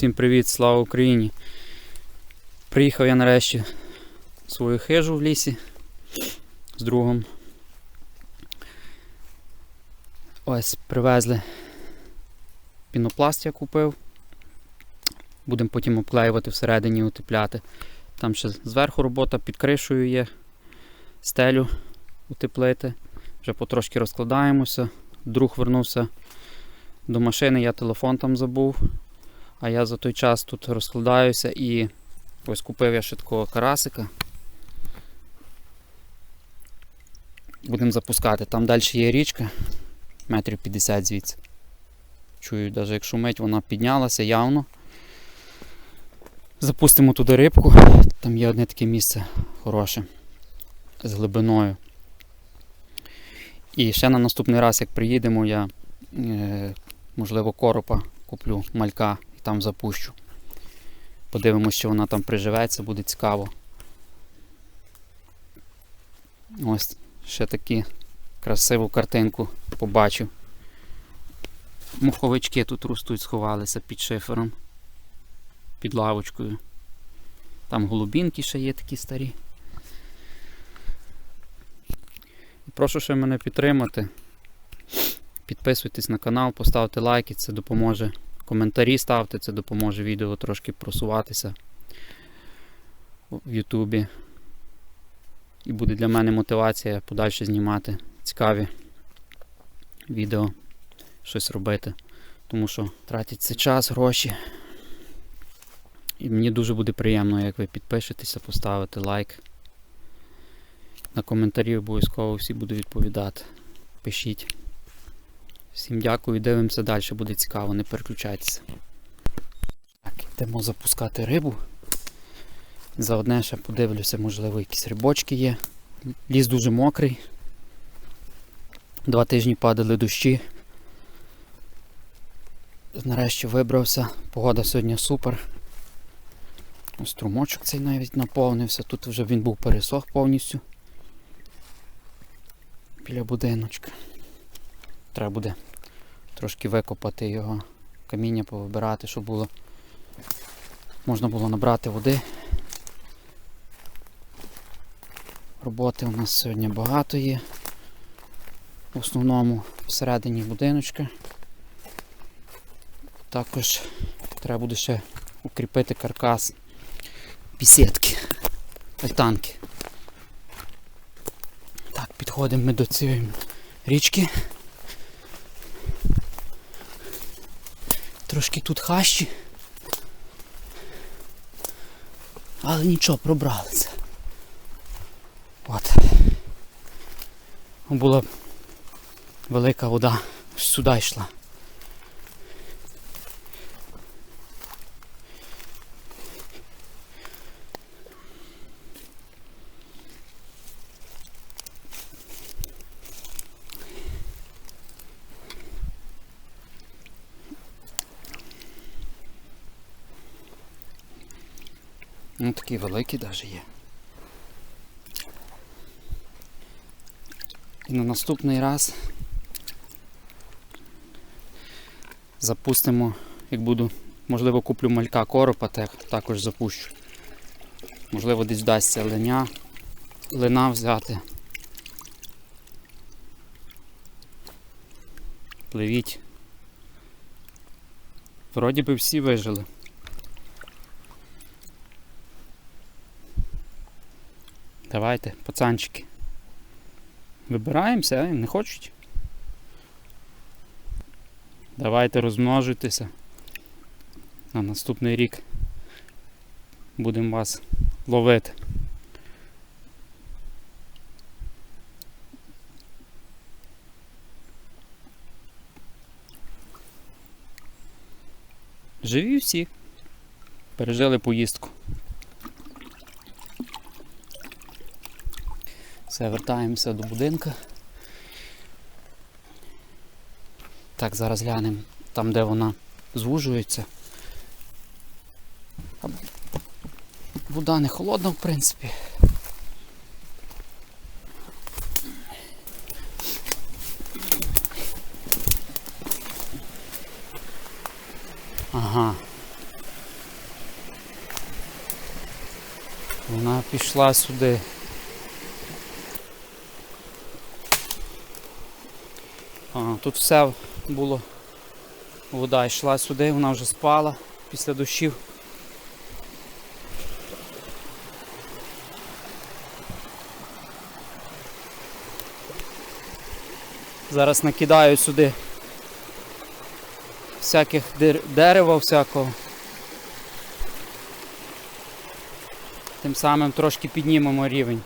Всім привіт, слава Україні! Приїхав я нарешті в свою хижу в лісі з другом. Ось привезли пінопласт я купив. Будемо потім обклеювати всередині, утепляти. Там ще зверху робота під кришею є, стелю утеплити. Вже потрошки розкладаємося. Друг вернувся до машини, я телефон там забув. А я за той час тут розкладаюся і ось купив я ще такого карасика. Будемо запускати. Там далі є річка, метрів 50 звідси. Чую, навіть як шумить, вона піднялася явно. Запустимо туди рибку. Там є одне таке місце хороше з глибиною. І ще на наступний раз, як приїдемо, я е, можливо коропа куплю малька там запущу. Подивимося, що вона там приживеться, буде цікаво. Ось ще такі красиву картинку побачив. Муховички тут ростуть, сховалися під шифером, під лавочкою. Там голубінки ще є такі старі. Прошу ще мене підтримати. Підписуйтесь на канал, поставте лайки, це допоможе. Коментарі ставте, це допоможе відео трошки просуватися в Ютубі. І буде для мене мотивація подальше знімати цікаві відео, щось робити. Тому що тратиться час, гроші. І мені дуже буде приємно, як ви підпишетеся, поставите лайк. На коментарі обов'язково всі буду відповідати. Пишіть. Всім дякую, дивимося далі, буде цікаво, не переключайтеся. Так, йдемо запускати рибу. Заодне ще подивлюся, можливо, якісь рибочки є. Ліс дуже мокрий. Два тижні падали дощі. Нарешті вибрався. Погода сьогодні супер. Струмочок цей навіть наповнився. Тут вже він був пересох повністю. Біля будиночка. Треба буде трошки викопати його, каміння повибирати, щоб було можна було набрати води. Роботи у нас сьогодні багато є. В основному всередині будиночка. Також треба буде ще укріпити каркас пісетки, альтанки. Так, підходимо ми до цієї річки. Трошки тут хащі. Але нічого, пробралися. От. Була велика вода, сюди йшла. Ну такі великі навіть є. І на наступний раз запустимо, як буду, можливо, куплю малька коропа, так, також запущу. Можливо, десь вдасться леня, лина взяти. Пливіть. Вроді би всі вижили. Давайте, пацанчики. Вибираємося, а? не хочуть. Давайте розмножуйтеся. На наступний рік будемо вас ловити. Живі всі. Пережили поїздку. Все, вертаємося до будинку. Так, зараз глянемо там, де вона звужується. Вода не холодна, в принципі. Ага. Вона пішла сюди. Тут все було. Вода йшла сюди, вона вже спала після дощів. Зараз накидаю сюди всяких дер- дерева всякого. Тим самим трошки піднімемо рівень.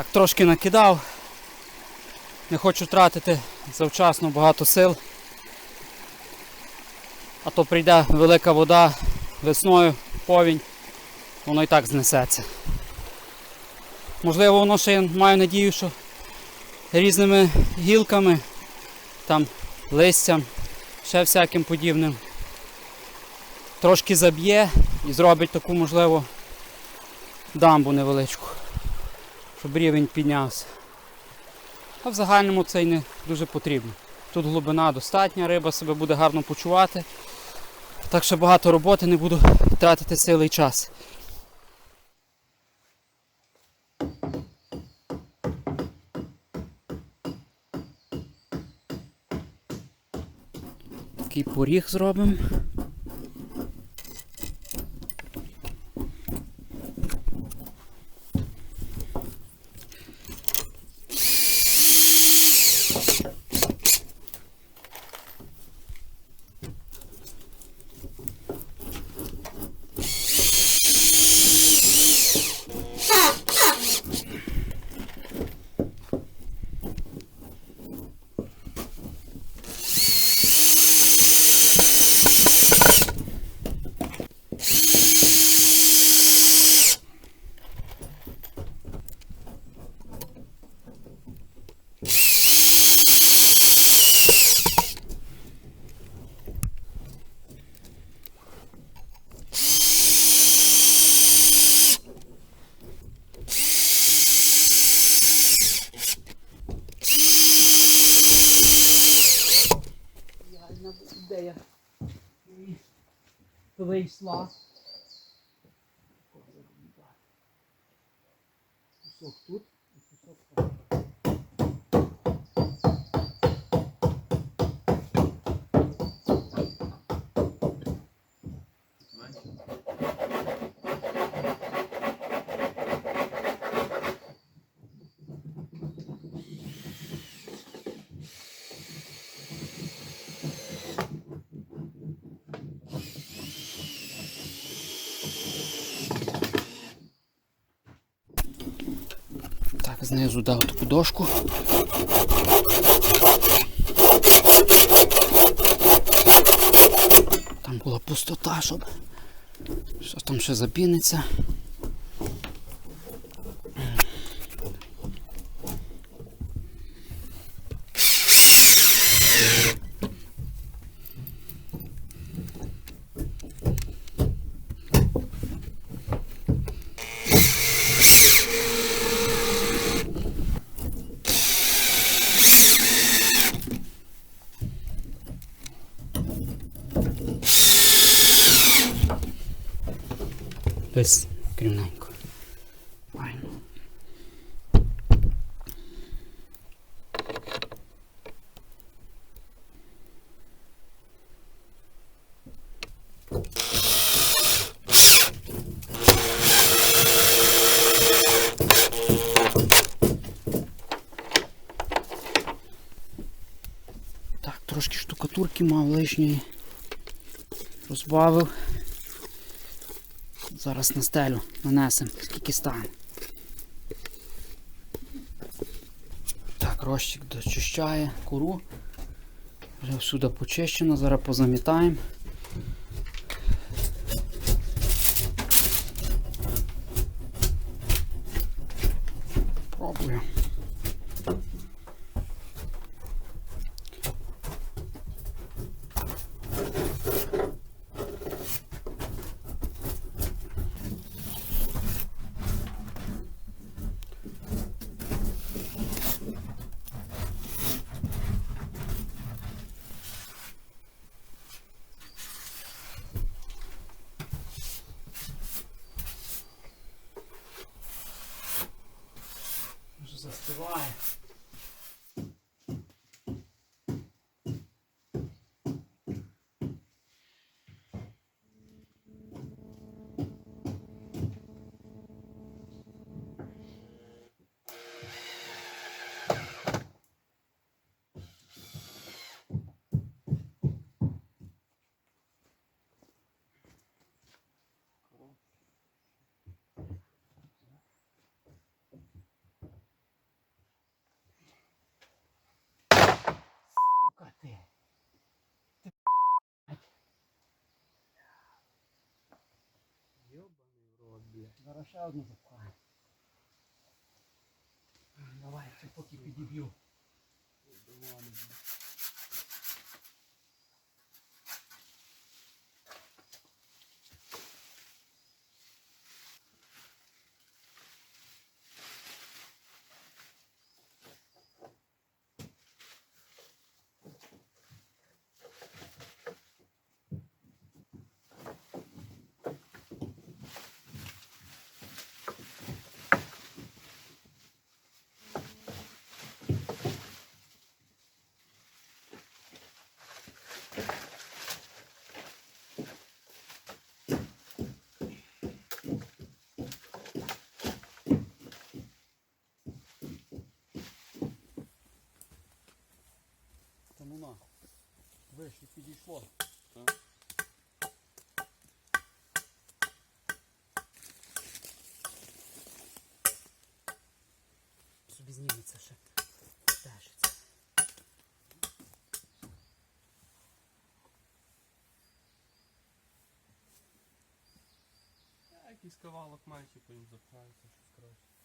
Так, трошки накидав. Не хочу тратити завчасно багато сил. А то прийде велика вода весною, повінь, воно і так знесеться. Можливо, воно ще я маю надію, що різними гілками, там, листям, ще всяким подібним. Трошки заб'є і зробить таку, можливо, дамбу невеличку щоб рівень піднявся. А в загальному це й не дуже потрібно. Тут глибина достатня, риба себе буде гарно почувати. Так що багато роботи не буду тратити сили і час. Такий поріг зробимо. Вийшла. Кусок тут знизу дав таку дошку. Там була пустота, щоб що там ще запіниться. Штукатурки мав лишньої. Розбавив. Зараз на стелю нанесемо, скільки стане. Так, розчик дочищає куру. Вже всюди почищено, зараз позамітаємо. Пробую. Вже застиває. Блядь. Зараз ще одну запхаю. Давай, це поки підіб'ю. Та ну на. Вище підійшло. Собі зніметься ще. Тешиться. Я якийсь кавалок менший, потім запхається щось краще.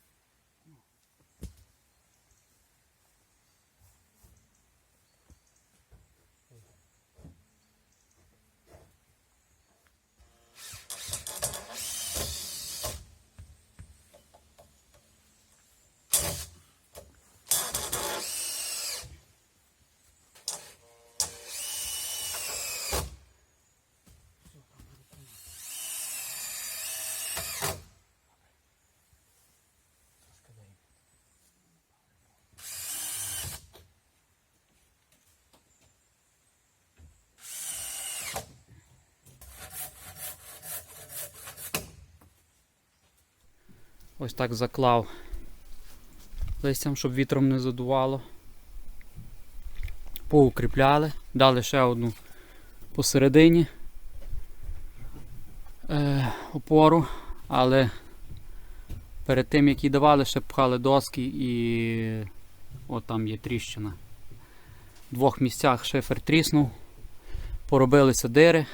Ось так заклав листям, щоб вітром не задувало. Поукріпляли, дали ще одну посередині е, опору, але перед тим як її давали, ще пхали доски і от там є тріщина. В двох місцях шифер тріснув, поробилися дири.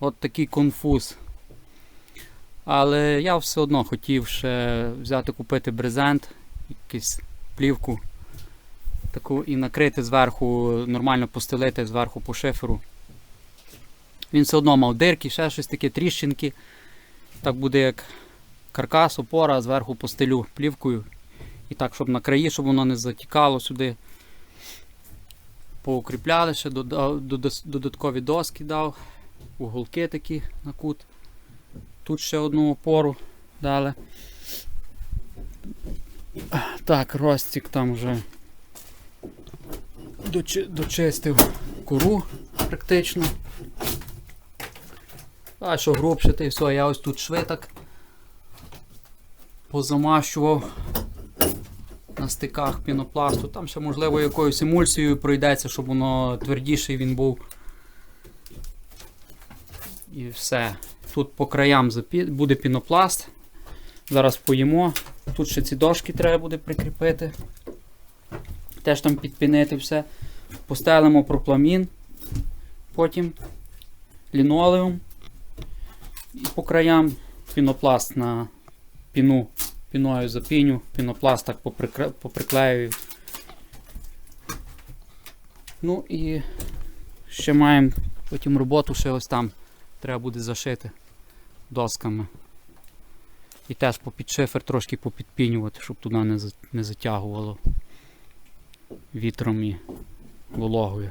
От такий конфуз. Але я все одно хотів ще взяти купити брезент, якусь плівку таку і накрити зверху, нормально постелити зверху по шиферу. Він все одно мав дирки, ще щось таке, тріщинки. Так буде як каркас, опора, зверху постелю плівкою. І так, щоб на краї, щоб воно не затікало сюди. Поукріпляли ще, додаткові доски дав, уголки такі на кут Тут ще одну опору дали. Так, Ростик там вже дочистив кору практично. А що грубше, та й все, я ось тут швиток позамащував на стиках пінопласту. Там ще, можливо, якоюсь емульсією пройдеться, щоб воно твердіший він був. І все. Тут по краям буде пінопласт. Зараз поїмо. Тут ще ці дошки треба буде прикріпити. Теж там підпінити все. Постелимо пропламін. Потім лінолеум. І по краям пінопласт на піну. Піною запіню, пінопласт так поприкра- поприклеюю. Ну і ще маємо потім роботу ще ось там. Треба буде зашити досками. І теж попід шифер трошки попідпінювати, щоб туди не, затягувало вітром і вологою.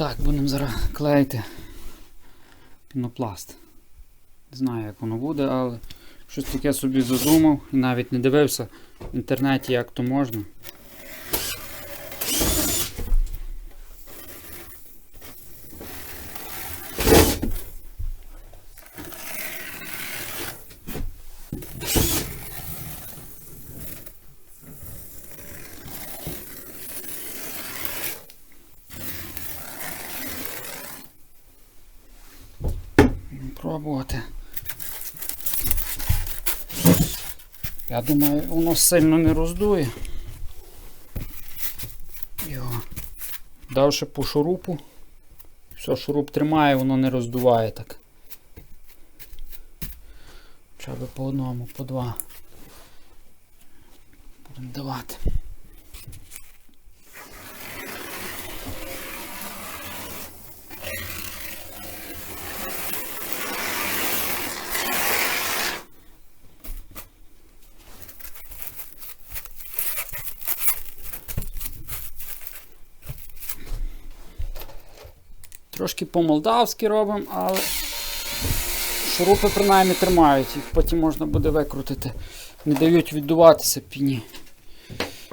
Так, будемо зараз клеїти пінопласт. Не знаю, як воно буде, але щось таке собі задумав і навіть не дивився в інтернеті, як то можна. Пробувати. Я думаю, воно сильно не роздує. Його. Давши по шурупу. Все, шуруп тримає, воно не роздуває так. Би по одному, по два. Будемо давати. Трошки по-молдавськи робимо, але шурупи принаймні тримають, їх потім можна буде викрутити. Не дають віддуватися піні.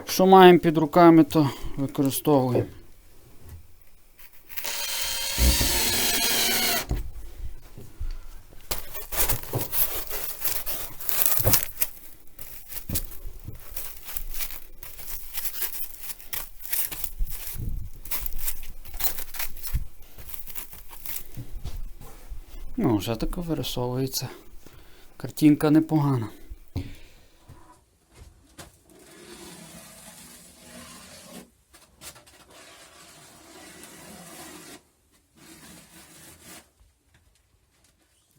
Що маємо під руками, то використовуємо. Ну, вже тако вирисовується. Картинка непогана.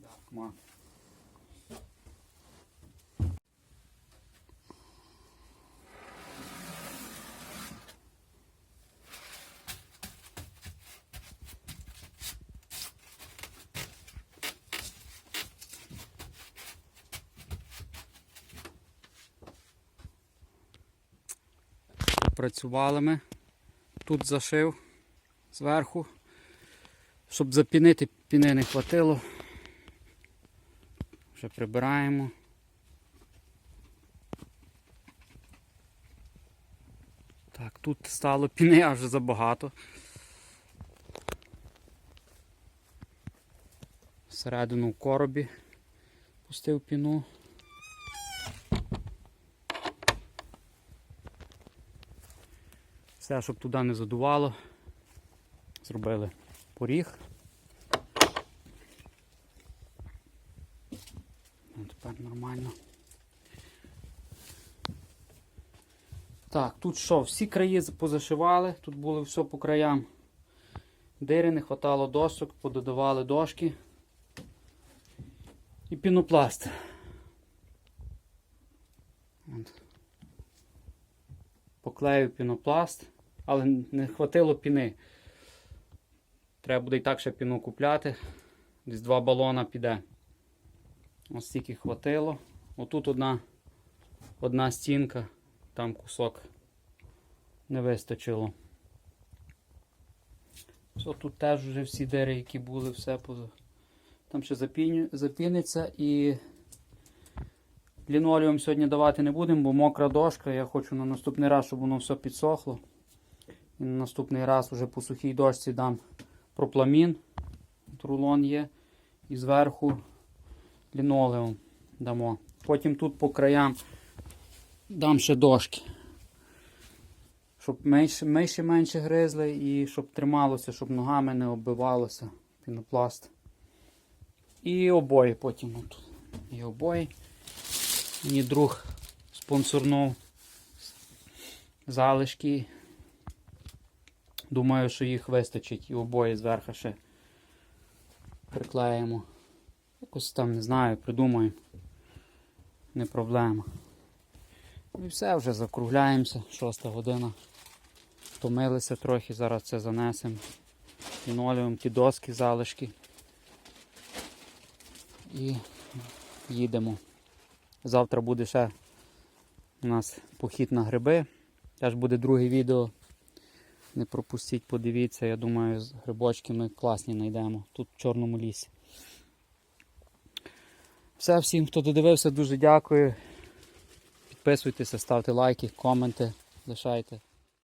Так, ма. Працювали ми. Тут зашив зверху. Щоб запінити, піни не хватило. Вже прибираємо. Так, тут стало піни аж забагато. Всередину в коробі пустив піну. Все, щоб туди не задувало. Зробили поріг. Ну, тепер нормально. Так, тут що, всі краї позашивали, тут було все по краям. Дири не хватало досок, пододавали дошки. І пінопласт. От. Поклеїв пінопласт, але не хватило піни. Треба буде і так ще піну купляти. Десь два балона піде. Ось стільки хватило. Отут одна, одна стінка, там кусок не вистачило. Все, тут теж вже всі дири, які були, все поза. Там ще запіниться і лінолеум сьогодні давати не будемо, бо мокра дошка. Я хочу на наступний раз, щоб воно все підсохло. І на наступний раз вже по сухій дошці дам пропламін. Рулон є. І зверху лінолеум дамо. Потім тут по краям дам ще дошки. Щоб менше, менше менше гризли і щоб трималося, щоб ногами не оббивалося пінопласт. І обої потім. От. І обої. Мені друг спонсорнув залишки. Думаю, що їх вистачить і обоє зверху ще приклеїмо. Якось там не знаю, придумаємо. Не проблема. І все, вже закругляємося. Шоста година. Втомилися трохи, зараз це занесемо. Лінолеум, ті доски, залишки. І їдемо. Завтра буде ще у нас похід на гриби. Теж буде друге відео. Не пропустіть, подивіться, я думаю, з грибочки ми класні знайдемо тут в Чорному лісі. Все, всім, хто додивився, дуже дякую. Підписуйтеся, ставте лайки, коменти, лишайте.